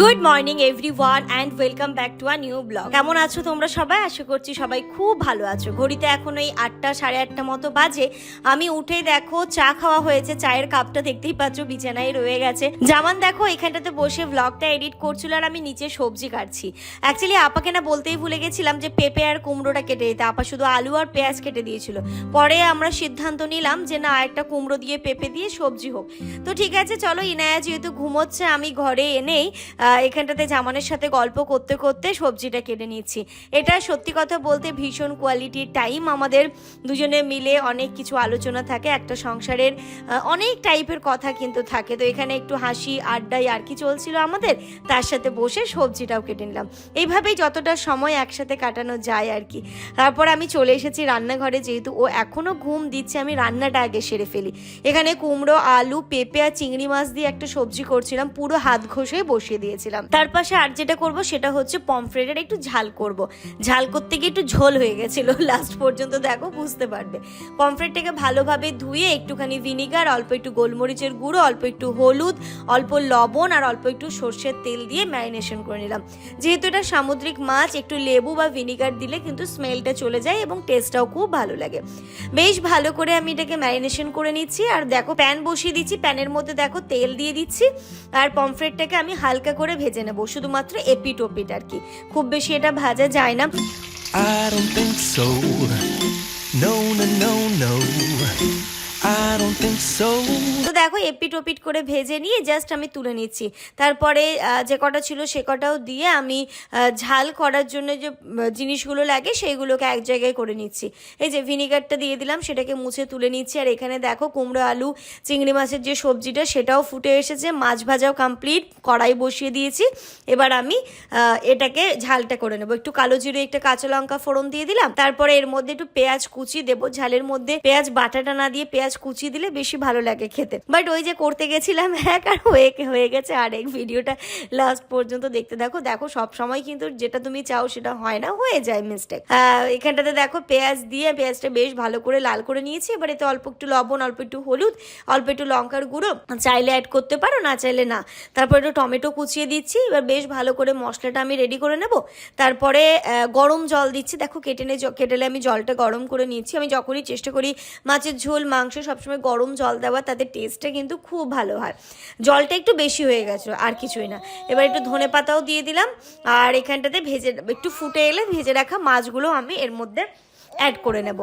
Good morning everyone and welcome back to a new blog কেমন আছো তোমরা সবাই? আশা করছি সবাই খুব ভালো আছো। ঘড়িতে এখন ওই আটটা, সাড়ে আটটা মতো বাজে। আমি উঠে দেখো, চা খাওয়া হয়েছে, চায়ের কাপটা দেখতেই পাচ্ছ, বিছানায় রয়ে গেছে। জামান, দেখো, এখানটাতে বসে ব্লগটা এডিট করছিল আর আমি নিচে সবজি কাটছি। অ্যাকচুয়ালি আপাকে না বলতেই ভুলে গেছিলাম যে পেঁপে আর কুমড়োটা কেটে দিতে। আপা শুধু আলু আর পেঁয়াজ কেটে দিয়েছিল। পরে আমরা সিদ্ধান্ত নিলাম যে না, একটা কুমড়ো দিয়ে পেঁপে দিয়ে সবজি হোক। তো ঠিক আছে, চলো, ইনায়া যেহেতু ঘুমোচ্ছে, আমি ঘরে এনেই এখানটাতে জামানের সাথে গল্প করতে করতে সবজিটা কেটে নিচ্ছি এটা সত্যি কথা বলতে ভীষণ কোয়ালিটির টাইম আমাদের দুজনে মিলে অনেক কিছু আলোচনা থাকে, একটা সংসারের অনেক টাইপের কথা কিন্তু থাকে। তো এখানে একটু হাসি আড্ডাই আর কি চলছিল আমাদের, তার সাথে বসে সবজিটাও কেটে নিলাম। এইভাবেই যতটা সময় একসাথে কাটানো যায় আর কি। তারপর আমি চলে এসেছি রান্নাঘরে, যেহেতু ও এখনও ঘুম দিচ্ছে, আমি রান্নাটা আগে সেরে ফেলি। এখানে কুমড়ো, আলু, পেঁপে আর চিংড়ি মাছ দিয়ে একটা সবজি করছিলাম, পুরো হাত ঘষে বসিয়ে দিয়েছিলাম তার পাশে আর যেটা করব সেটা হচ্ছে পমফ্রেটের একটু ঝাল করব। ঝাল করতে গিয়ে একটু ঝোল হয়ে গেছিল লাস্ট পর্যন্ত দেখো বুঝতে পারবে। পমফ্রেটটাকে ভালোভাবে ধুয়ে একটুখানি ভিনিগার অল্প একটু গোলমরিচের গুঁড়ো, অল্প একটু হলুদ, অল্প লবণ আর অল্প একটু সর্ষের তেল দিয়ে ম্যারিনেশন করে নিলাম। যেহেতু এটা সামুদ্রিক মাছ, একটু লেবু বা ভিনিগার দিলে কিন্তু স্মেলটা চলে যায় এবং টেস্টটাও খুব ভালো লাগে। বেশ ভালো করে আমি এটাকে ম্যারিনেশন করে নিচ্ছি। আর দেখো প্যান বসিয়ে দিচ্ছি প্যানের মধ্যে দেখো তেল দিয়ে দিচ্ছি। আর পমফ্রেটটাকে আমি হালকা করে ভেজে নেব শুধুমাত্র এপিট আর কি খুব বেশি এটা ভাজা যায় না I don't think so. No, no, no, no. তো দেখো, এপিট ওপিট করে ভেজে নিয়ে জাস্ট আমি তুলে নিচ্ছি। তারপরে যে কটা ছিল সে কটাও দিয়ে আমি ঝাল করার জন্য যে জিনিসগুলো লাগে সেইগুলোকে এক জায়গায় করে নিচ্ছি। এই যে ভিনিগারটা দিয়ে দিলাম, সেটাকে মুছে তুলে নিচ্ছি। আর এখানে দেখো, কুমড়ো, আলু, চিংড়ি মাছের যে সবজিটা, সেটাও ফুটে এসেছে। মাছ ভাজাও কমপ্লিট কড়াই বসিয়ে দিয়েছি। এবার আমি এটাকে ঝালটা করে নেব। একটু কালো জিরে, একটা কাঁচা লঙ্কা ফোড়ন দিয়ে দিলাম। তারপরে এর মধ্যে একটু পেঁয়াজ কুচি দেবো। ঝালের মধ্যে পেঁয়াজ, বাটাটা না দিয়ে পেঁয়াজ কুচি দিলে বেশি ভালো লাগে খেতে। বাট ওই যে করতে গেছিলাম এক আর হয়ে হয়ে গেছে। আর এক ভিডিওটা লাস্ট পর্যন্ত দেখতে দেখো দেখো সব সময় কিন্তু যেটা তুমি চাও সেটা হয় না। হয়ে যায় মিস্টেক এখানটাতে দেখো, পেঁয়াজ দিয়ে পেঁয়াজটা বেশ ভালো করে লাল করে নিয়েছি। এবার এতে অল্প একটু লবণ, অল্প একটু হলুদ, অল্প একটু লঙ্কার গুঁড়ো। চাইলে অ্যাড করতে পারো, না চাইলে না। তারপর একটু টমেটো কুচিয়ে দিচ্ছি। এবার বেশ ভালো করে মশলাটা আমি রেডি করে নেব। তারপরে গরম জল দিচ্ছি। দেখো, কেটে নে কেটেলে আমি জলটা গরম করে নিচ্ছি। আমি যখনই চেষ্টা করি মাছের ঝোল মাংস সবসময় গরম জল দেওয়া তাদের টেস্টটা কিন্তু খুব ভালো হয়। জলটা একটু বেশি হয়ে গেছিল, আর কিছুই না। এবার একটু ধনে পাতাও দিয়ে দিলাম, আর এখানটাতে ভেজে, একটু ফুটে এলে ভেজে রাখা মাছগুলো আমি এর মধ্যে অ্যাড করে নেব।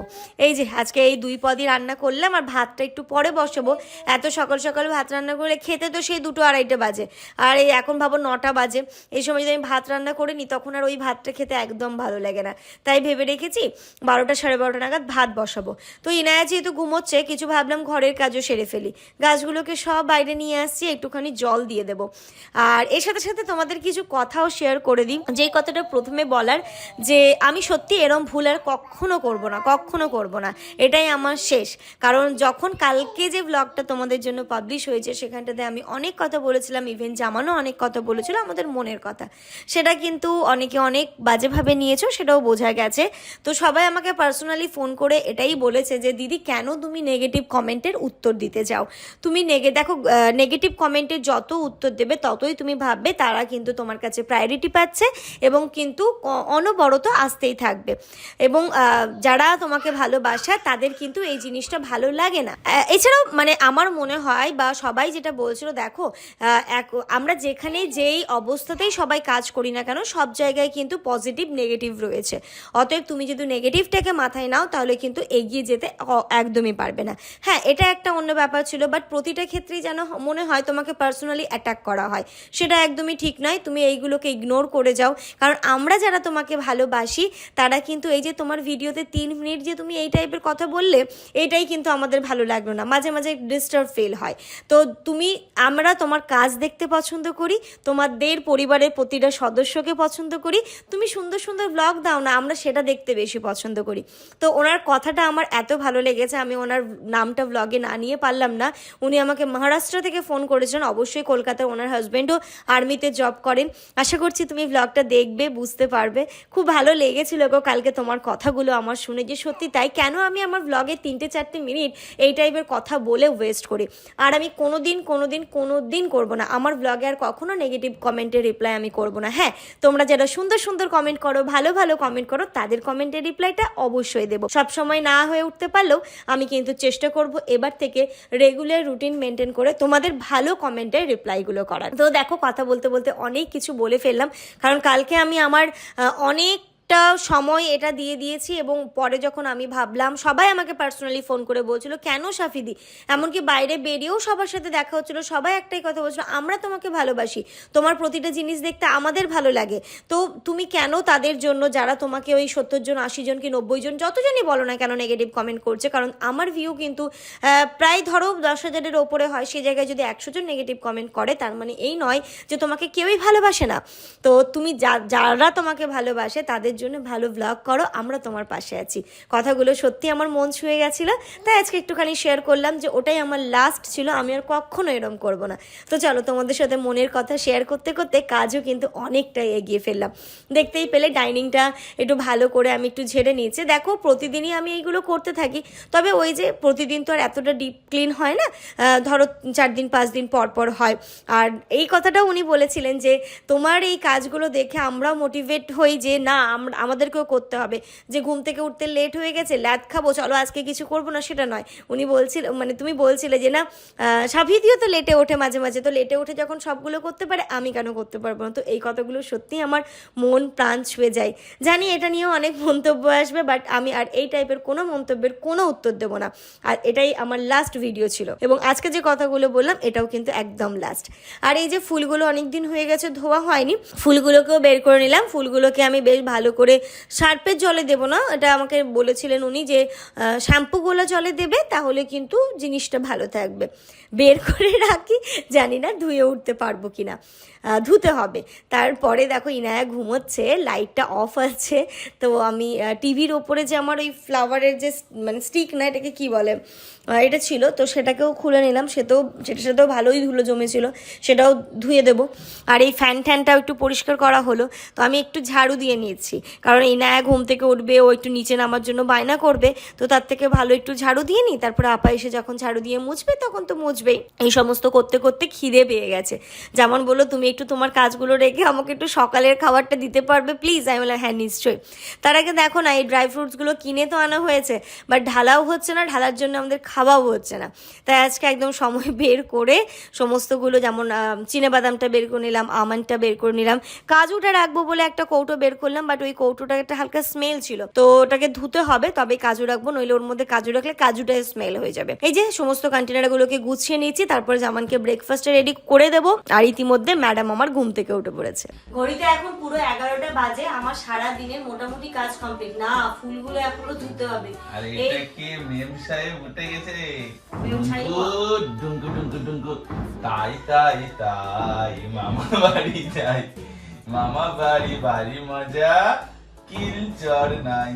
এই যে, আজকে এই দুই পদই রান্না করলাম আর ভাতটা একটু পরে বসাবো। এত সকাল সকাল ভাত রান্না করলে খেতে তো সেই দুটো আড়াইটা বাজে। আর এই এখন ভাবো নটা বাজে। এই সময় যদি আমি ভাত রান্না করে নিই তখন আর ওই ভাতটা খেতে একদম ভালো লাগে না। তাই ভেবে রেখেছি বারোটা সাড়ে বারোটা নাগাদ ভাত বসাবো। তো ইনায়া যেহেতু ঘুমোচ্ছে, কিছু ভাবলাম ঘরের কাজও সেরে ফেলি। গাছগুলোকে সব বাইরে নিয়ে আসছি, একটুখানি জল দিয়ে দেবো। আর এর সাথে সাথে তোমাদের কিছু কথাও শেয়ার করে দিই। যেই কথাটা প্রথমে বলার যে, আমি সত্যি এরম ভুল আর কখনো করব না, কখনো করব না। এটাই আমার শেষ। কারণ যখন কালকে যে ব্লগটা তোমাদের জন্য পাবলিশ হয়েছে, সেখানটাতে আমি অনেক কথা বলেছিলাম ইভেন জামানও অনেক কথা বলেছিল আমাদের মনের কথা। সেটা কিন্তু অনেকে অনেক বাজেভাবে নিয়েছো, সেটাও বোঝা গেছে। তো সবাই আমাকে পার্সোনালি ফোন করে এটাই বলেছে যে, দিদি, কেন তুমি নেগেটিভ কমেন্টের উত্তর দিতে যাও তুমি নেগে দেখো নেগেটিভ কমেন্টের যত উত্তর দেবে, ততই তুমি ভাববে তারা কিন্তু তোমার কাছে প্রায়োরিটি পাচ্ছে এবং কিন্তু অনবরত আসতেই থাকবে। এবং যারা তোমাকে ভালোবাসা, তাদের কিন্তু এই জিনিসটা ভালো লাগে না। এছাড়াও মানে আমার মনে হয় বা সবাই যেটা বলছিল, দেখো এক, আমরা যেখানে যেই অবস্থাতেই সবাই কাজ করি না কেন, সব জায়গায় কিন্তু পজিটিভ নেগেটিভ রয়েছে। অতএব তুমি যদি নেগেটিভটাকে মাথায় নাও, তাহলে কিন্তু এগিয়ে যেতে একদমই পারবে না। হ্যাঁ এটা একটা অন্য ব্যাপার ছিল বাট প্রতিটা ক্ষেত্রেই যেন মনে হয় তোমাকে পার্সোনালি অ্যাটাক করা হয়। সেটা একদমই ঠিক নয়, তুমি এইগুলোকে ইগনোর করে যাও। কারণ আমরা যারা তোমাকে ভালোবাসি, তারা কিন্তু এই যে তোমার ভিডিওতে তিন মিনিট যে তুমি এই টাইপের কথা বললে, এটাই কিন্তু আমাদের ভালো লাগল না। মাঝে মাঝে ডিস্টার্ব ফিল হয়। তো তুমি, আমরা তোমার কাজ দেখতে পছন্দ করি, তোমাদের পরিবারের প্রতিটা সদস্যকে পছন্দ করি। তুমি সুন্দর সুন্দর ব্লগ দাও না, আমরা সেটা দেখতে বেশি পছন্দ করি। তো ওনার কথাটা আমার এত ভালো লেগেছে, আমি ওনার নামটা ব্লগে না নিয়ে পারলাম না। উনি আমাকে মহারাষ্ট্র থেকে ফোন করেছেন অবশ্যই কলকাতায় ওনার হাজব্যান্ডও আর্মিতে জব করেন। আশা করছি তুমি ব্লগটা দেখবে, বুঝতে পারবে। খুব ভালো লেগেছিল গো, কালকে তোমার কথাগুলো আমার আমার শুনে যে সত্যি তাই কেন আমি আমার ব্লগে তিনটে, চারটে মিনিট এই টাইপের কথা বলে ওয়েস্ট করি? আর আমি কোনো দিন কোনো দিন কোনো দিন করব না। আমার ব্লগে আর কখনো নেগেটিভ কমেন্টের রিপ্লাই আমি করব না। হ্যাঁ তোমরা যারা সুন্দর সুন্দর কমেন্ট করো, ভালো ভালো কমেন্ট করো, তাদের কমেন্টের রিপ্লাইটা অবশ্যই দেবো। সবসময় না হয়ে উঠতে পারলেও আমি কিন্তু চেষ্টা করব এবার থেকে রেগুলার রুটিন মেনটেন করে তোমাদের ভালো কমেন্টের রিপ্লাইগুলো করার। তো দেখো, কথা বলতে বলতে অনেক কিছু বলে ফেললাম। কারণ কালকে আমি আমার অনেক একটা সময় এটা দিয়ে দিয়েছি এবং পরে যখন আমি ভাবলাম, সবাই আমাকে পার্সোনালি ফোন করে বলছিল, কেন সাফিদি? এমনকি বাইরে বেরিয়েও সবার সাথে দেখা হচ্ছিল, সবাই একটাই কথা বলছিল, আমরা তোমাকে ভালোবাসি, তোমার প্রতিটা জিনিস দেখতে আমাদের ভালো লাগে। তো তুমি কেন তাদের জন্য, যারা তোমাকে ওই সত্তর জন, আশি জন কি নব্বই জন, যতজনই বলো না কেন নেগেটিভ কমেন্ট করছে, কারণ আমার ভিউ কিন্তু প্রায় ধরো দশ হাজারের ওপরে হয় সেই জায়গায় যদি একশো জন নেগেটিভ কমেন্ট করে, তার মানে এই নয় যে তোমাকে কেউই ভালোবাসে না। তো তুমি যারা তোমাকে ভালোবাসে, তাদের জন্য ভালো ব্লগ করো, আমরা তোমার পাশে আছি। কথাগুলো সত্যি আমার মন ছুঁয়ে গেছিল, তাই আজকে একটুখানি শেয়ার করলাম যে ওটাই আমার লাস্ট ছিল, আমি আর কখনো এরম করব না। তো চলো তোমাদের সাথে মনের কথা শেয়ার করতে করতে কাজও কিন্তু অনেকটাই এগিয়ে ফেললাম। দেখতেই পেলে ডাইনিংটা একটু ভালো করে আমি একটু ঝেড়ে নিয়েছি। দেখো প্রতিদিনই আমি এইগুলো করতে থাকি, তবে ওই যে প্রতিদিন তো আর এতটা ডিপ ক্লিন হয় না ধরো চার দিন, পাঁচ দিন পর পর হয়। আর এই কথাটাও উনি বলেছিলেন যে, তোমার এই কাজগুলো দেখে আমরাও মোটিভেট হই যে, না, আমরা আমাদেরকেও করতে হবে। যে ঘুম থেকে উঠতে লেট হয়ে গেছে ল্যাদ খাব চলো আজকে কিছু করব না সেটা নয়। উনি বলছিল মানে তুমি বলছিলে যে না আহ, সাফিদিও তো লেটে ওঠে মাঝে মাঝে। তো লেটে উঠে যখন সবগুলো করতে পারে আমি কেন করতে পারব না? তো এই কথাগুলো সত্যিই আমার মন প্রাণ ছুঁয়ে যায়। জানি এটা নিয়েও অনেক মন্তব্য আসবে বাট আমি আর এই টাইপের কোনো মন্তব্যের কোনো উত্তর দেবো না। আর এটাই আমার লাস্ট ভিডিও ছিল। এবং আজকে যে কথাগুলো বললাম এটাও কিন্তু একদম লাস্ট আর এই যে ফুলগুলো অনেক দিন হয়ে গেছে ধোয়া হয়নি ফুলগুলোকেও বের করে নিলাম। ফুলগুলোকে আমি বেশ ভালো করে সার্পের জলে দেবো না, এটা আমাকে বলেছিলেন উনি যে শ্যাম্পুগুলো জলে দেবে তাহলে কিন্তু জিনিসটা ভালো থাকবে। বের করে রাখি, জানি না ধুয়ে উঠতে পারব কি না ধুতে হবে। তারপরে দেখো ইনায়া ঘুমোচ্ছে, লাইটটা অফ আছে, তো আমি টিভির ওপরে যে আমার ওই ফ্লাওয়ারের যে মানে স্টিক না এটাকে কি বলে এটা ছিল, তো সেটাকেও খুলে নিলাম সে তো সেটার সাথেও ভালোই ধুলো জমেছিল, সেটাও ধুয়ে দেবো। আর এই ফ্যান ট্যানটাও একটু পরিষ্কার করা হলো, তো আমি একটু ঝাড়ু দিয়ে নিয়েছি। কারণ এই নায়া ঘুম থেকে উঠবে, ও একটু নিচে নামার জন্য বায়না করবে, তো তার থেকে ভালো একটু ঝাড়ু দিয়ে নিই তারপরে আপা এসে যখন ঝাড়ু দিয়ে মুছবে তখন তো মুছবেই। এই সমস্ত করতে করতে খিদে পেয়ে গেছে। যেমন বলল, তুমি একটু তোমার কাজগুলো রেখে আমাকে একটু সকালের খাবারটা দিতে পারবে প্লিজ আমি বললাম হ্যাঁ নিশ্চয়ই। তার আগে দেখো না, এই ড্রাই ফ্রুটসগুলো কিনে তো আনা হয়েছে বাট ঢালাও হচ্ছে না, ঢালার জন্য আমাদের খাওয়াও হচ্ছে না। তাই আজকে একদম সময় বের করে সমস্তগুলো যেমন চিনে বাদামটা বের করে নিলাম আমন্ডটা বের করে নিলাম কাজুটা রাখব বলে একটা কৌটো বের করলাম বাট ওই কৌটোটা একটা হালকা স্মেল ছিল। তো ওটাকে ধুতে হবে তবে কাজু রাখব নইলে ওর মধ্যে কাজু রাখলে কাজুটা স্মেল হয়ে যাবে। এই যে সমস্ত কন্টেনারগুলোকে গুছিয়ে নিয়েছি তারপরে জামানকে ব্রেকফাস্টে রেডি করে দেবো। আর ইতিমধ্যে ম্যাডাম আমার ঘুম থেকে উঠে পড়েছে। ঘড়িতে এখন পুরো এগারোটা বাজে আমার সারা দিনের মোটামুটি কাজ কমপ্লিট না ফুলগুলো এখনও ধুতে হবে। আরে এটা কি? মেম সাহেব উঠে গেছে। মেম সাহেব? ডুঙ্কু ডুঙ্কু ডুঙ্কু। তাই তাই তাই মামা বাড়ি যাই। মামা বাড়ি বাড়ি মজা কিল চর নাই।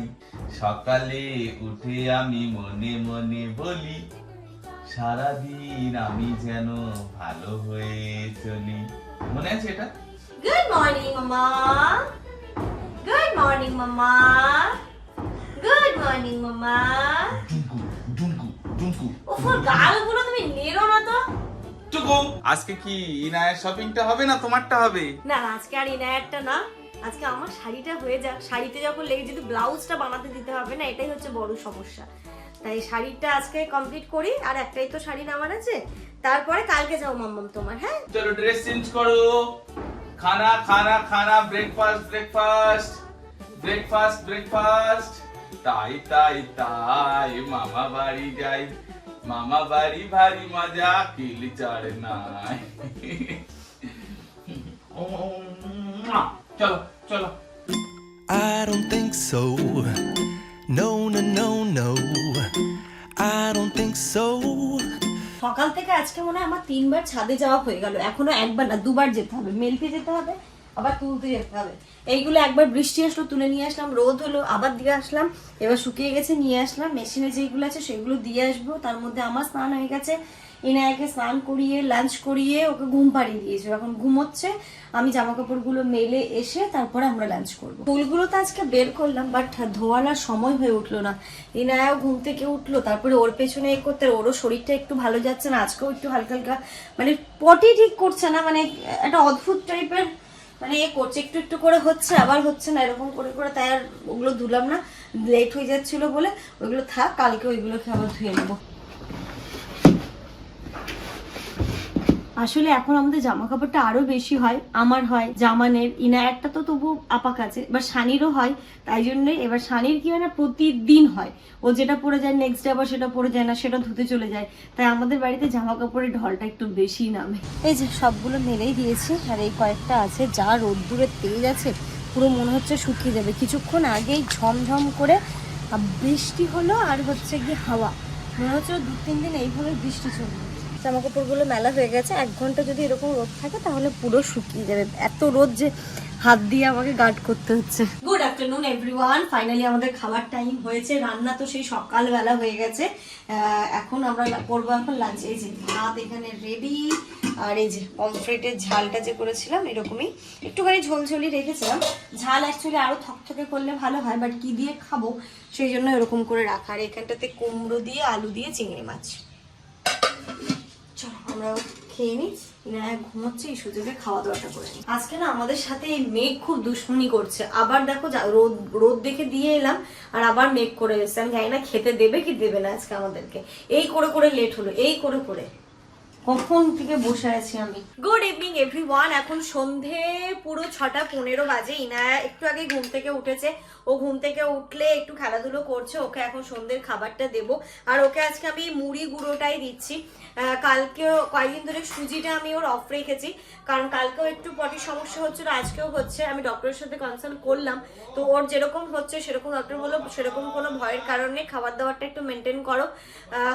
সকালে উঠে আমি মনে মনে বলি সারাদিন আমি যেন ভালো হয়ে চলি। মনে আছে এটা? গুড মর্নিং মামা। গুড মর্নিং মামা। গুড মর্নিং মামা। ডুঙ্কু ডুঙ্কু ডুঙ্কু ওফর গালগুলো তুমি নেড়ো না তো। আজকে কি ইনায়ের শপিংটা হবে না তোমারটা হবে? না আজকে আর ইনায়ারটা না। আজকে আমার শাড়িটা হয়ে যাক। শাড়িতে যখন লেগে যদি ব্লাউজটা বানাতে দিতে হবে না এটাই হচ্ছে বড় সমস্যা। তাই শাড়িটা আজকে কমপ্লিট করি আর একটাই তো শাড়ি নামার আছে। তারপরে কালকে যাও মাম্মাম তোমার হ্যাঁ? চলো ড্রেস চেঞ্জ করো। খানা খানা খানা ব্রেকফাস্ট ব্রেকফাস্ট ব্রেকফাস্ট ব্রেকফাস্ট তাই তাই তাই মামা বাড়ি যাই। মামা বাড়ি ভারী মজা কিল চড় নাই চলো চলো I don't think so. No, no, no, no. I don't think so. সকাল থেকে আজকে মনে হয় আমার তিনবার ছাদে যাওয়া হয়ে গেল এখনও একবার না দুবার যেতে হবে মেলতে যেতে হবে আবার তুলতে যেতে হবে। এইগুলো একবার বৃষ্টি আসলো, তুলে নিয়ে আসলাম, রোদ হলো, আবার দিয়ে আসলাম, এবার শুকিয়ে গেছে, নিয়ে আসলাম, মেশিনে যেগুলো আছে সেগুলো দিয়ে আসব, তার মধ্যে আমার স্নান হয়ে গেছে। ইনায়াকে স্নান করিয়ে লাঞ্চ করিয়ে ওকে ঘুম পাড়িয়ে দিয়েছ। এখন ঘুমোচ্ছে আমি জামা কাপড়গুলো মেলে এসে তারপরে আমরা লাঞ্চ করব। ফুলগুলো তো আজকে বের করলাম বাট ধোয়ালার সময় হয়ে উঠল না। ইনায়াও ঘুম থেকে উঠল, তারপরে ওর পেছনে এ করতে ওরও শরীরটা একটু ভালো যাচ্ছে না, আজকেও একটু হালকা হালকা মানে পটি ঠিক করছে না মানে একটা অদ্ভুত টাইপের মানে এ করছে, একটু একটু করে হচ্ছে, আবার হচ্ছে না, এরকম করে করে তাই আর ওগুলো ধুলাম না লেট হয়ে যাচ্ছিল বলে ওইগুলো থাক, কালকে ওইগুলোকে আবার ধুয়ে নেব। আসলে এখন আমাদের জামা কাপড়টা আরও বেশি হয়, আমার হয়, জামানের ইনা একটা তো তবু আপা কাছে, এবার শানিরও হয়, তাই জন্যই এবার শানির কি হয় না, প্রতিদিন হয়। ও যেটা পরে যায় নেক্সট ডে আবার সেটা পরে যায় না, সেটা ধুতে চলে যায়। তাই আমাদের বাড়িতে জামা কাপড়ের ঢলটা একটু বেশি নামে। এই যে সবগুলো মেলেই দিয়েছি, আর এই কয়েকটা আছে, যা রোদ্দুরের তেজ আছে, পুরো মনে হচ্ছে শুকিয়ে যাবে। কিছুক্ষণ আগেই ঝমঝম করে বৃষ্টি হলো, আর হচ্ছে গিয়ে হাওয়া। মনে হচ্ছে দু তিন দিন এইভাবে বৃষ্টি চলবে। জামা কাপড়গুলো মেলা হয়ে গেছে, এক ঘণ্টা যদি এরকম রোদ থাকে তাহলে পুরো শুকিয়ে যাবে। এত রোদ যে হাত দিয়ে আমাকে গার্ড করতে হচ্ছে। গুড আফটারনুন এভরিওয়ান ফাইনালি আমাদের খাবার টাইম হয়েছে। রান্না তো সেই সকালবেলা হয়ে গেছে। এখন আমরা করব এখন লাঞ্চ এই যে ভাত এখানে রেডি আর এই যে পমফ্রেটের ঝালটা যে করেছিলাম এরকমই। একটুখানি ঝোলঝোলি রেখেছিলাম। ঝাল অ্যাকচুয়ালি আরও থকথকে করলে ভালো হয় বাট কি দিয়ে খাব সেই জন্য এরকম করে রাখা। আর এখানটাতে কুমড়ো দিয়ে, আলু দিয়ে, চিংড়ি মাছ। চলো আমরা খেয়ে নিই এই খাওয়া দাওয়াটা করে নিই আজকে না আমাদের সাথে এই মেঘ খুব করছে। আবার দেখো রোদ রোদ দেখে দিয়ে এলাম, আর আবার মেঘ করে জানি না খেতে দেবে কি দেবে না আজকে আমাদেরকে। এই করে করে লেট হলো, এই করে করে। কখন থেকে বসে আছি আমি? গুড ইভিনিং এভরিওয়ান এখন সন্ধে পুরো ছটা পনেরো বাজে। ইনায়া একটু আগে ঘুম থেকে উঠেছে। ও ঘুম থেকে উঠলে একটু খেলাধুলো করছে ওকে এখন সন্ধ্যের খাবারটা দেব। আর ওকে আজকে আমি মুড়ি গুঁড়োটাই দিচ্ছি। আহ, কালকেও কয়েকদিন ধরে সুজিটা আমি ওর অফ রেখেছি। কারণ কালকেও একটু পটির সমস্যা হচ্ছিল আজকেও হচ্ছে। আমি ডক্টরের সাথে কনসাল্ট করলাম। তো ওর যেরকম হচ্ছে সেরকম ডক্টর বলল সেরকম কোনো ভয়ের কারণে খাবার দাবারটা একটু মেনটেন করো।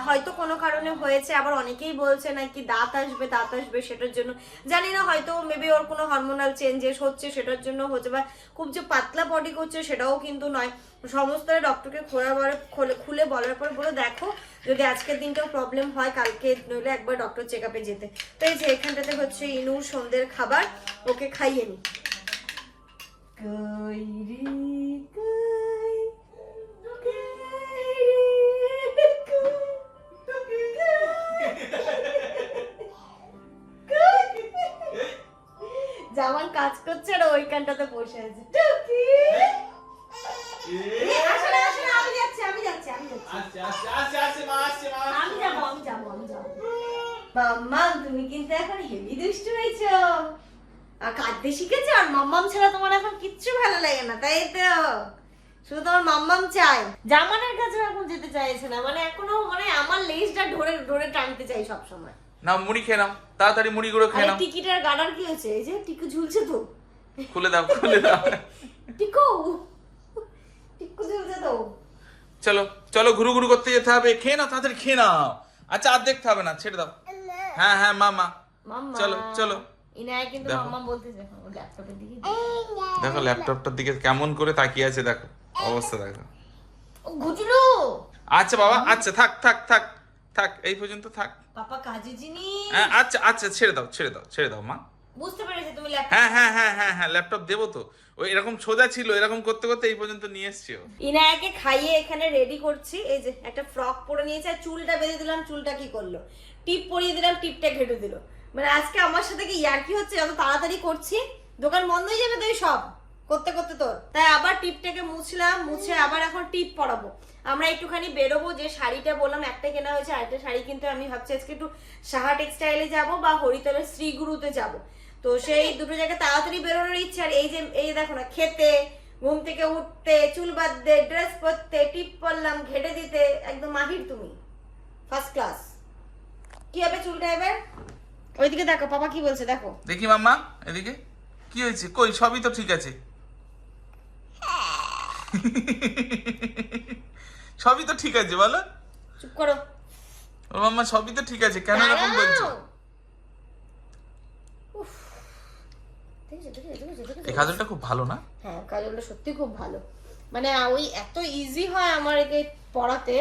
হয়তো কোনো কারণে হয়েছে আবার অনেকেই বলছে নাকি দাঁত আসবে দাঁত আসবে সেটার জন্য। জানি না, হয়তো মেবি ওর কোনো হরমোনাল চেঞ্জেস হচ্ছে, সেটার জন্য হচ্ছে বা খুব যে পাতলা বডি করছে সেটাও কিন্তু নয়। সমস্ত ডক্টরকে খোলা খুলে খুলে বলার পর বলে, দেখো, যদি আজকের দিনটাও প্রবলেম হয়, কালকে নইলে একবার ডক্টর চেক আপে যেতে। তো এই যে এখানটাতে হচ্ছে ইনুর সন্ধ্যের খাবার, ওকে খাইয়ে নি। করছে আর ওইখানটাতে বসে আছে। টুকি আমি যাচ্ছি আমি যাচ্ছি আমি যাচ্ছি। আচ্ছা আচ্ছা আচ্ছা আচ্ছা মা আসছে মা আমি যাব আমি যাব আমি যাব। মাম্মা তুমি কিন্তু এখন হেভি দুষ্টু হয়েছো। আর কাঁদতে শিখেছো? আর মাম্মাম ছাড়া তোমার এখন কিচ্ছু ভালো লাগে না তাই তো? শুধু তোমার মাম্মাম চাই জামানের কাছে এখন যেতে চাইছে না মানে এখনও মানে আমার লেজটা ধরে ধরে টানতে চাই সব সময় না মুড়ি খেয়ে নাও। তাড়াতাড়ি মুড়ি খেয়ে নাও। টিকিটের গার্ডার কি হয়েছে এই যে টিকু ঝুলছে তো। খুলে দাও খুলে দাও। টিকু। টিকু ঝুলছে তো চলো চলো ঘুরু ঘুরু করতে যেতে হবে। খেয়ে নাও তাড়াতাড়ি খেয়ে নাও। আচ্ছা আর দেখতে হবে না ছেড়ে দাও। হ্যাঁ হ্যাঁ মামা চলো, চলো। দেখো। ল্যাপটপটার দিকে কেমন করে তাকিয়ে আছে দেখো। অবস্থা দেখো। আচ্ছা বাবা আচ্ছা থাক থাক থাক থাক। এই পর্যন্ত থাক। পাপা কাজে জিনিস। হ্যাঁ, আচ্ছা আচ্ছা ছেড়ে দাও ছেড়ে দাও ছেড়ে দাও মা। বুঝতে পেরেছি তুমি ল্যাপটপ হ্যাঁ হ্যাঁ হ্যাঁ হ্যাঁ হ্যাঁ ল্যাপটপ দেবো তো। ওই এরকম সোজা ছিল এরকম করতে করতে এই পর্যন্ত নিয়ে এসছি ও। ইনায়াকে খাইয়ে এখানে রেডি করছি। এই যে একটা ফ্রক পরে নিয়েছে আর চুলটা বেঁধে দিলাম চুলটা কি করল? টিপ পরিয়ে দিলাম টিপটা ঘেটে দিল। মানে আজকে আমার সাথে কি ইয়ার্কি হচ্ছে? এত তাড়াতাড়ি করছি। দোকান বন্ধ হয়ে যাবে তো সব? করতে করতে তোর। তাই আবার টিপটাকে মুছলাম মুছে আবার এখন টিপ পরাবো। আমরা একটুখানি বেরোবো যে শাড়িটা বললাম একটা কেনা হয়েছে আরেকটা শাড়ি কিন্তু। আমি ভাবছি আজকে একটু সাহা টেক্সটাইলে যাব বা হরিতলের শ্রীগুরুতে যাব। তো সেই দুটো জায়গায় তাড়াতাড়ি বেরোনোর ইচ্ছে আর এই যে এই দেখো না খেতে ঘুম থেকে উঠতে চুল বাঁধতে ড্রেস পরতে টিপ পরলাম ঘেটে দিতে একদম মাহির তুমি ফার্স্ট ক্লাস কি হবে চুলটা এবার? ওইদিকে দেখো পাপা কি বলছে দেখো। দেখি মাম্মা এদিকে। কি হয়েছে? কই সবই তো ঠিক আছে। সবই তো ঠিক আছে বলো। চুপ করো। ও মাম্মা সবই তো ঠিক আছে। কেন এরকম বলছো দাঁড়াও। উফ। দেখেছ, দেখেছ, দেখেছ, দেখেছ? এই কাজলটা খুব ভালো না? হ্যাঁ কাজলটা সত্যি খুব ভালো। মানে ওই এত ইজি হয় আমার একে পড়াতে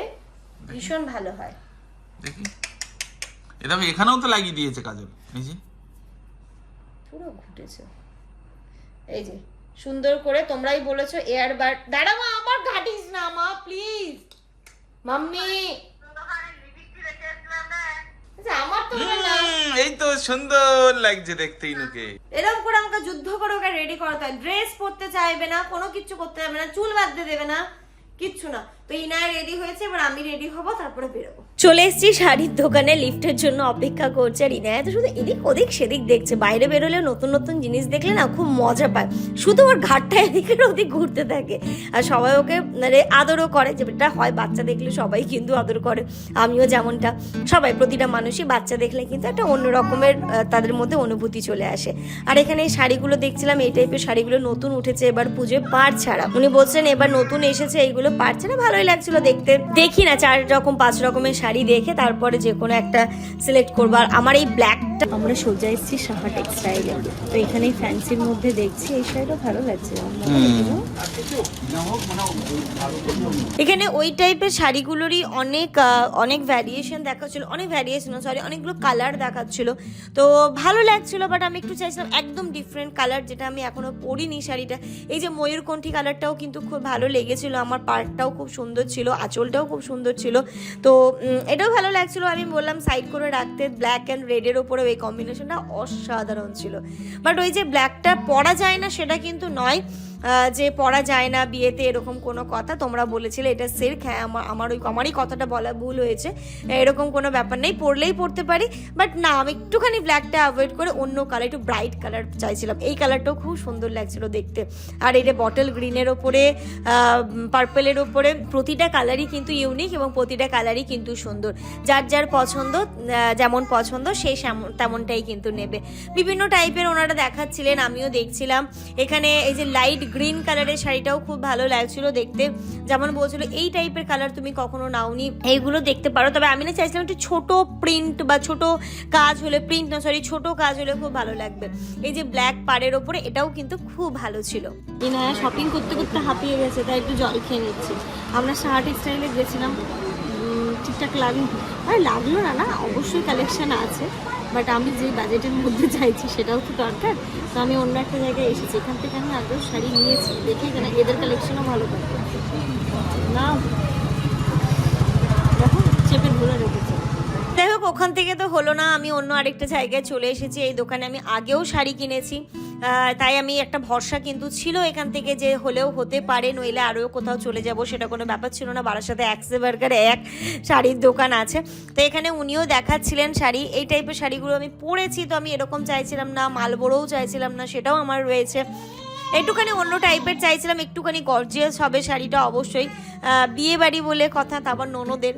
ভীষণ ভালো হয়। দেখি। এটা এখানেও তো লাগিয়ে দিয়েছে কাজল এই যে পুরো ঘুটেছে। এই যে সুন্দর করে তোমরাই বলেছ এয়ার বাড দাঁড়া মা আমার ঘাটিস না মা প্লিজ মাম্মি আচ্ছা, আমার তো মনে হয় না হুম, এই তো সুন্দর লাগছে দেখতে ইনুকে। এরকম করে আমাকে যুদ্ধ করে ওকে রেডি করাতে হয়। ড্রেস পরতে চাইবে না কোনো কিছু করতে চাইবে না চুল বাঁধতে দেবে না কিচ্ছু না। তো ইনায় রেডি হয়েছে, এবার আমি রেডি হব, তারপরে বেরোবো। চলে এসেছি শাড়ির দোকানে লিফটের জন্য অপেক্ষা করছে। আর ইনায় শুধু এদিক ওদিক সেদিক দেখছে। বাইরে বেরোলে নতুন নতুন জিনিস দেখলে না খুব মজা পায়। শুধু ওর ঘাটটা এদিকের ওদিক ঘুরতে থাকে। আর সবাই ওকে মানে আদরও করে, যেটা হয়, বাচ্চা দেখলে সবাই কিন্তু আদর করে। আমিও যেমনটা। সবাই, প্রতিটা মানুষই বাচ্চা দেখলে কিন্তু একটা অন্য রকমের তাদের মধ্যে অনুভূতি চলে আসে। আর এখানে এই শাড়িগুলো দেখছিলাম, এই টাইপের শাড়িগুলো নতুন উঠেছে, এবার পুজোয় পার ছাড়া। উনি বলছেন এবার নতুন এসেছে, এইগুলো পাড় ছাড়া ভালোই লাগছিল দেখতে। দেখি না, চার রকম, পাঁচ রকমের শাড়ি দেখে তারপরে যে কোনো একটা সিলেক্ট করব। আর আমার এই ব্ল্যাকটা আমরা সোজা এসেছি সাহা টেক্সটাইলে তো এখানে ফ্যান্সির মধ্যে দেখছি, এই শাড়িটা ভালো লাগছে। এখানে ওই টাইপের শাড়িগুলোরই অনেক অনেক ভ্যারিয়েশন দেখাচ্ছিল। অনেক ভ্যারিয়েশন সরি অনেকগুলো কালার দেখাচ্ছিল। তো ভালো লাগছিল বাট আমি একটু চাইছিলাম একদম ডিফারেন্ট কালার যেটা আমি এখনও পরিনি শাড়িটা। এই যে ময়ূরকণ্ঠী কালারটাও কিন্তু খুব ভালো লেগেছিল। আমার পার্টটাও খুব সুন্দর ছিল, আঁচলটাও খুব সুন্দর ছিল। তো এটাও ভালো লাগছিল। আমি বললাম সাইড করে রাখতে ব্ল্যাক অ্যান্ড রেডের ওপরে এই কম্বিনেশনটা অসাধারণ ছিল। বাট ওই যে ব্ল্যাকটা পরা যায় না, সেটা কিন্তু নয়। যে পড়া যায় না বিয়েতে, এরকম কোনো কথা তোমরা বলেছিলে, এটা সিল্ক হ্যাঁ আমার আমার ওই, আমারই কথাটা বলা ভুল হয়েছে। এরকম কোনো ব্যাপার নেই পরলেই পড়তে পারি। বাট না, আমি একটুখানি ব্ল্যাকটা অ্যাভয়েড করে অন্য কালার একটু ব্রাইট কালার চাইছিলাম। এই কালারটাও খুব সুন্দর লাগছিল দেখতে। আর এটা বটল গ্রিনের ওপরে পার্পেলের ওপরে, প্রতিটা কালারই কিন্তু ইউনিক এবং প্রতিটা কালারই কিন্তু সুন্দর। যার যার পছন্দ যেমন পছন্দ সেই তেমনটাই কিন্তু নেবে। বিভিন্ন টাইপের ওনারা দেখাচ্ছিলেন, আমিও দেখছিলাম। এখানে এই যে লাইট গ্রিন কালারের শাড়িটাও খুব ভালো লাগছিল দেখতে। যেমন বলছিল, এই টাইপের কালার তুমি কখনো নাওনি। এইগুলো দেখতে পারো। তবে আমি না চাইছিলাম একটু ছোট প্রিন্ট বা ছোট কাজ হলে প্রিন্ট না সরি ছোট কাজ হলে খুব ভালো লাগবে। এই যে ব্ল্যাক পাড়ের ওপরে, এটাও কিন্তু খুব ভালো ছিল। শপিং করতে করতে হাঁপিয়ে গেছে, তাই একটু জল খেয়ে নিচ্ছি। আমরা সাহা টেক্সটাইলে গেছিলাম ঠিকঠাক লাগল আর লাগল না না, অবশ্যই কালেকশন আছে। বাট আমি যে বাজেটের মধ্যে চাইছি সেটাও তো দরকার। তো আমি অন্য একটা জায়গায় এসেছি। এখান থেকে আমি আগেও শাড়ি নিয়েছি, দেখি কেন এদের কালেকশনও ভালো থাকে না দেখো চেপে ধরে রেখেছে যাই হোক ওখান থেকে তো হলো না, আমি অন্য আরেকটা জায়গায় চলে এসেছি, এই দোকানে আমি আগেও শাড়ি কিনেছি। তাই আমি একটা ভরসা কিন্তু ছিল এখান থেকে যে হলেও হতে পারে, নইলে আরও কোথাও চলে যাব, সেটা কোনো ব্যাপার ছিল না বারার সাথে একসে বার্গারে এক শাড়ির দোকান আছে। তো এখানে উনিও দেখাচ্ছিলেন শাড়ি, এই টাইপের শাড়িগুলো আমি পরেছি, তো আমি এরকম চাইছিলাম না মালবোরোও চাইছিলাম না, সেটাও আমার রয়েছে। একটুখানি অন্য টাইপের চাইছিলাম, একটুখানি গর্জিয়াস হবে শাড়িটা অবশ্যই। বিয়ে বাড়ি বলে কথা, তারপর ননদের।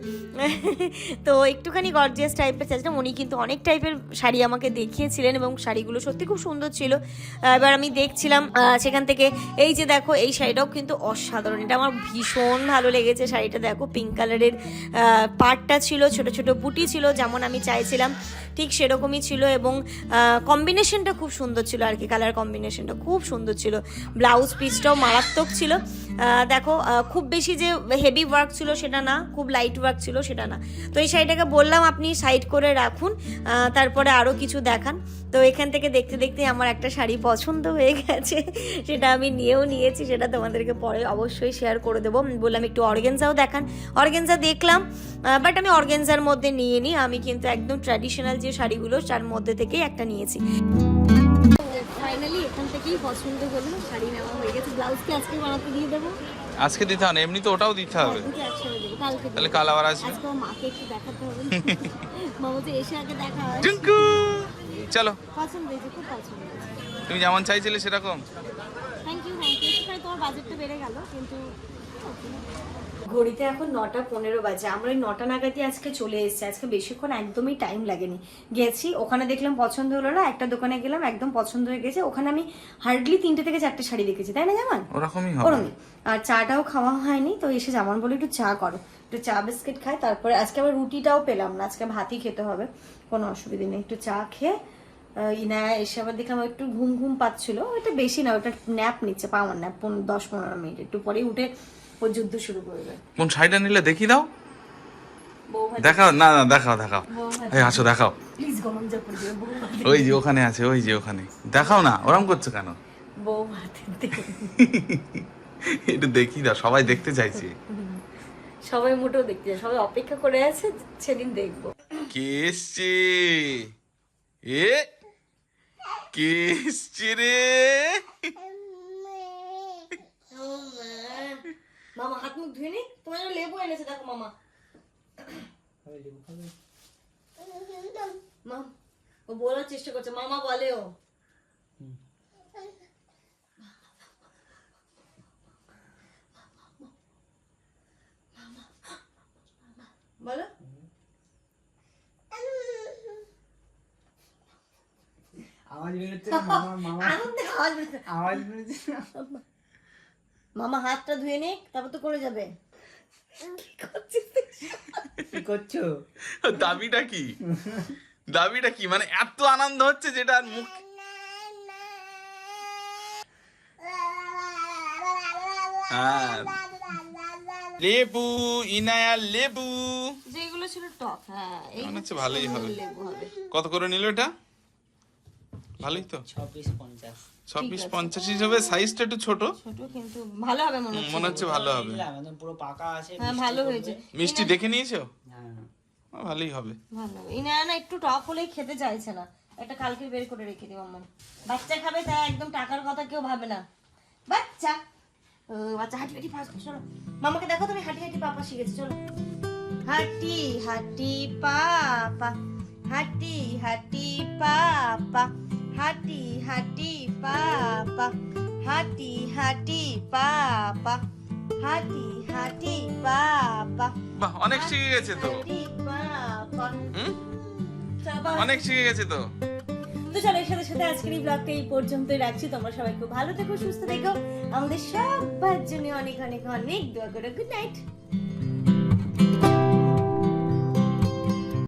তো একটুখানি গর্জিয়াস টাইপের চাইছিলাম, উনি কিন্তু অনেক টাইপের শাড়ি আমাকে দেখিয়েছিলেন এবং শাড়িগুলো সত্যি খুব সুন্দর ছিল। এবার আমি দেখছিলাম সেখান থেকে, এই যে দেখো, এই শাড়িটাও কিন্তু অসাধারণ। এটা আমার ভীষণ ভালো লেগেছে শাড়িটা, দেখো পিঙ্ক কালারের পার্টটা ছিল, ছোট ছোট বুটি ছিল, যেমন আমি চাইছিলাম, ঠিক সেরকমই ছিল এবং কম্বিনেশনটা খুব সুন্দর ছিল আর কি কালার কম্বিনেশনটা খুব সুন্দর ছিল। ব্লাউজ পিসটাও মারাত্মক ছিল। দেখো খুব বেশি যে হেভি ওয়ার্ক ছিল সেটা না, খুব লাইট ওয়ার্ক ছিল সেটা না। তো এই শাড়িটাকে বললাম আপনি সাইড করে রাখুন তারপরে আরও কিছু দেখান। তো এখান থেকে দেখতে দেখতে আমার একটা শাড়ি পছন্দ হয়ে গেছে, সেটা আমি নিয়েও নিয়েছি, সেটা তোমাদেরকে পরে অবশ্যই শেয়ার করে দেবো। বললাম একটু অর্গেনজাও দেখান। অর্গেনজা দেখলাম বাট আমি অর্গেনজার মধ্যে নিয়ে নিই আমি কিন্তু একদম ট্র্যাডিশনাল যে শাড়িগুলো, তার মধ্যে থেকেই একটা নিয়েছি। ফাইনালি এখান থেকেই পছন্দ হলো শাড়ি নেওয়া হয়ে গেছে। ব্লাউজ কি আজকে বানাতে দিয়ে দেবো। আজকে দিতে হবে না এমনি তো ওটাও দিতে হবে। তাহলে কাল আবার আসবে। আজকে মাকে একটু দেখাতে হবে। মামা তো এসে আগে দেখা হয়। টুঙ্কু চলো। পছন্দ হয়েছে খুব পছন্দ তুমি যেমন চাইছিলে সেরকম। থ্যাংক ইউ থ্যাংক ইউ তোমার বাজেটটা বেড়ে গেল কিন্তু ঘড়িতে এখন নটা পনেরো বাজে। আমরা ওই নটা নাগাদই আজকে চলে এসেছি। আজকে বেশিক্ষণ একদমই টাইম লাগেনি। গেছি ওখানে দেখলাম পছন্দ হলো না একটা দোকানে গেলাম একদম পছন্দ হয়ে গেছে। ওখানে আমি হার্ডলি তিনটে থেকে চারটে শাড়ি দেখেছি তাই না জামান? ওরকমই হবে। ওরমই আর চাটাও খাওয়া হয়নি তো এসে জামান বলে একটু চা করো। একটু চা বিস্কিট খাই তারপরে আজকে আবার রুটিটাও পেলাম না আজকে ভাতই খেতে হবে কোনো অসুবিধা নেই। একটু চা খেয়ে ইনায়া এসে আবার দেখলাম একটু ঘুম ঘুম পাচ্ছিল ওইটা বেশি না ওটা ন্যাপ নিচ্ছে পাওয়ার ন্যাপ দশ পনেরো মিনিট একটু পরেই উঠে ও যুদ্ধ শুরু করবে? কোন শাড়িটা নিলে দেখি দাও। দেখাও না না দেখাও দেখাও। এই আসো দেখাও। ওই যে ওখানে আছে ওই যে ওখানে। দেখাও না ওরম করছ কেন? একটু দেখি দাও সবাই দেখতে চাইছে। সবাই মোটেও দেখতে যায় সবাই অপেক্ষা করে আছে সেদিন দেখব। কে এসছে? এ? কে এসছে রে? মামা হাত মুখ ধুয়ে নি তোমার জন্য লেবু এনেছে দেখো মামা। মাম ও বলার চেষ্টা করছে মামা বলে ও। বলো। আওয়াজ বেরোচ্ছে মামা মামা। আনন্দে আওয়াজ বেরোচ্ছে। আওয়াজ বেরোচ্ছে মামা হাতটা ধুয়ে নিক তারপর তো করে যাবে। কি করছ? দাবিটা কি? দাবিটা কি? মানে এত আনন্দ হচ্ছে যেটা আর মুখ হ্যাঁ লেবু ইনায়া লেবু। যেগুলো ছিল টক হ্যাঁ এই মনে হচ্ছে ভালোই হবে। কত করে নিল এটা? ভালোই তো? ছ পঞ্চাশ। হিসাবে সাইজটা একটু ছোট। ছোট কিন্তু ভালো হবে মনে হচ্ছে। মনে হচ্ছে ভালো হবে। পুরো পাকা আছে হ্যাঁ ভালো হয়েছে। মিষ্টি দেখে নিয়েছো? হ্যাঁ। ভালোই হবে। ভালো এই না না একটু টক হলেই খেতে চাইছে না। একটা কালকে বের করে রেখে দিই মাম্মা। বাচ্চা খাবে তাই একদম টাকার কথা কেউ ভাবে না। বাচ্চা! ও, বাচ্চা হাঁটি হাঁটি ফাস্ট চলো। মামাকে দেখো তুমি হাঁটি হাঁটি পাপা শিখেছে চলো। হাঁটি হাঁটি পাপা হাঁটি হাঁটি পাপা হাঁটি হাঁটি পাপা হাঁটি হাঁটি পাপা হাঁটি হাঁটি পাপা বাহ অনেক শিখে গেছে তো। হুম। অনেক শিখে গেছে তো। তো চলো এর সাথে সাথে আজকের এই ব্লগটা এই পর্যন্তই রাখছি। তোমরা সবাই খুব ভালো থেকো সুস্থ থেকো। আমাদের সবার জন্য অনেক অনেক অনেক দোয়া করো। Good night